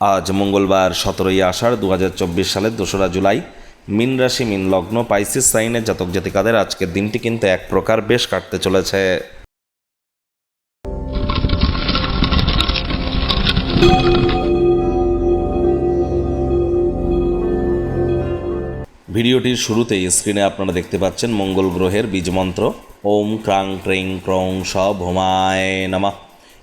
আজ মঙ্গলবার সতেরোই আষাঢ় দু হাজার চব্বিশ সালের দোসরা জুলাই। মিন রাশি, মিন লগ্ন, পাইসিস সাইনের জাতক জাতিকাদের আজকের দিনটি কিন্তু এক প্রকার বেশ কাটতে চলেছে। ভিডিওটির শুরুতেই স্ক্রিনে আপনারা দেখতে পাচ্ছেন মঙ্গল গ্রহের বীজমন্ত্র ওম ক্রাং, ক্রিং, ক্রং স ভোমায় নামা।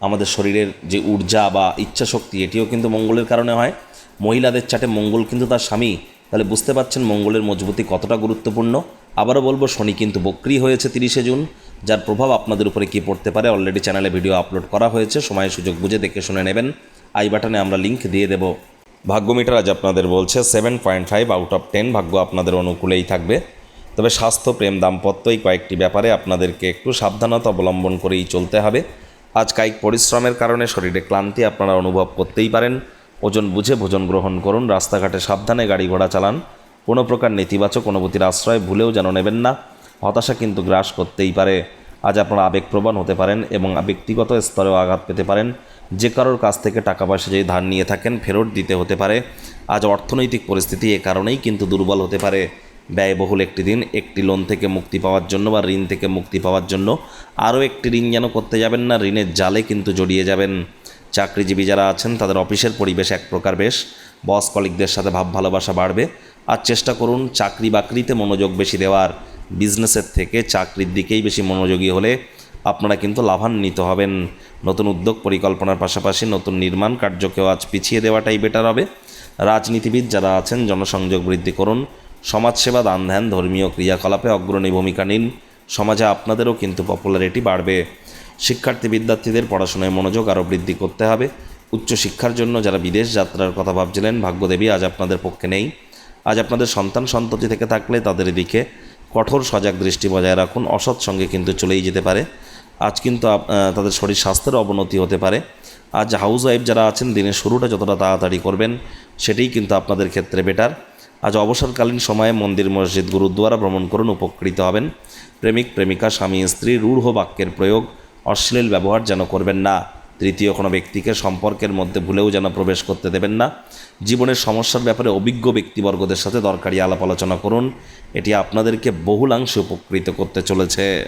আমাদের শরীরের যে ঊর্জা বা ইচ্ছা শক্তি এটিও কিন্তু মঙ্গলের কারণে হয়। মহিলাদের চাটে মঙ্গল কিন্তু তার স্বামী। তাহলে বুঝতে পারছেন মঙ্গলের মজবুতি কতটা গুরুত্বপূর্ণ? আবারও বলব, শনি কিন্তু বক্রি হয়েছে তিরিশে জুন, যার প্রভাব আপনাদের উপরে কী পড়তে পারে অলরেডি চ্যানেলে ভিডিও আপলোড করা হয়েছে। সময় সুযোগ বুঝে দেখে শুনে নেবেন। আই বাটনে আমরা লিঙ্ক দিয়ে দেব। ভাগ্য মিটার আজ আপনাদের বলছে, seven point five out of ten ভাগ্য আপনাদের অনুকূলেই থাকবে। তবে স্বাস্থ্য, প্রেম, দাম্পত্য এই কয়েকটি ব্যাপারে আপনাদেরকে একটু সাবধানতা অবলম্বন করেই চলতে হবে। আজ কায়িক পরিশ্রমের কারণে শরীরে ক্লান্তি আপনারা অনুভব করতেই পারেন। ওজন বুঝে ভোজন গ্রহণ করুন, রাস্তাঘাটে সাবধানে গাড়ি ঘোড়া চালান। কোনো প্রকার নেতিবাচক অনুভূতির আশ্রয় ভুলেও যেন নেবেন না, হতাশা কিন্তু গ্রাস করতেই পারে। আজ আপনারা আবেগপ্রবণ হতে পারেন এবং ব্যক্তিগত স্তরেও আঘাত পেতে পারেন। যে কারোর কাছ থেকে টাকা পয়সা যদি ধার নিয়ে থাকেন, ফেরত দিতে হতে পারে। আজ অর্থনৈতিক পরিস্থিতি এ কারণেই কিন্তু দুর্বল হতে পারে। ব্যয়বহুল একটি দিন একটি লোন থেকে মুক্তি পাওয়ার জন্য বা ঋণ থেকে মুক্তি পাওয়ার জন্য আরও একটি ঋণ যেন করতে যাবেন না, ঋণের জালে কিন্তু জড়িয়ে যাবেন। চাকরিজীবী যারা আছেন, তাদের অফিসের পরিবেশ এক প্রকার বেশ। বস কলিকদের সাথে ভাব ভালোবাসা বাড়বে। আর চেষ্টা করুন চাকরি বাকরিতে মনোযোগ বেশি দেওয়ার। বিজনেসের থেকে চাকরির দিকেই বেশি মনোযোগী হলে আপনারা কিন্তু লাভান্বিত হবেন। নতুন উদ্যোগ পরিকল্পনার পাশাপাশি নতুন নির্মাণ কার্যকেও আজ পিছিয়ে দেওয়াটাই বেটার হবে। রাজনীতিবিদ যারা আছেন, জনসংযোগ বৃদ্ধি করুন। সমাজসেবা, দান ধ্যান, ধর্মীয় ক্রিয়াকলাপে অগ্রণী ভূমিকা নিন। সমাজে আপনাদেরও কিন্তু পপুলারিটি বাড়বে। শিক্ষার্থী, বিদ্যার্থীদের পড়াশোনায় মনোযোগ আরও বৃদ্ধি করতে হবে। উচ্চশিক্ষার জন্য যারা বিদেশ যাত্রার কথা ভাবছিলেন, ভাগ্যদেবী আজ আপনাদের পক্ষে নেই। আজ আপনাদের সন্তান সন্ততি থেকে থাকলে তাদের দিকে কঠোর সজাগ দৃষ্টি বজায় রাখুন। অসৎ সঙ্গে কিন্তু চলেই যেতে পারে। আজ কিন্তু তাদের শরীর স্বাস্থ্যের অবনতি হতে পারে। আজ হাউস ওয়াইফ যারা আছেন, দিনের শুরুটা যতটা তাড়াতাড়ি করবেন, সেটাই কিন্তু আপনাদের ক্ষেত্রে বেটার আজ অবসরকালীন সময়ে মন্দির মসজিদ গুরুদ্বারা ভ্রমণ করুন, উপকৃত হবেন। প্রেমিক, প্রেমিকা, স্বামী, স্ত্রী, রূঢ় বাক্যের প্রয়োগ, অশ্লীল ব্যবহার যেন করবেন না। তৃতীয় কোনো ব্যক্তিকে সম্পর্কের মধ্যে ভুলেও যেন প্রবেশ করতে দেবেন না। জীবনের সমস্যার ব্যাপারে অভিজ্ঞ ব্যক্তিবর্গদের সাথে দরকারি আলাপ আলোচনা করুন। এটি আপনাদেরকে বহুলাংশে উপকৃত করতে চলেছে।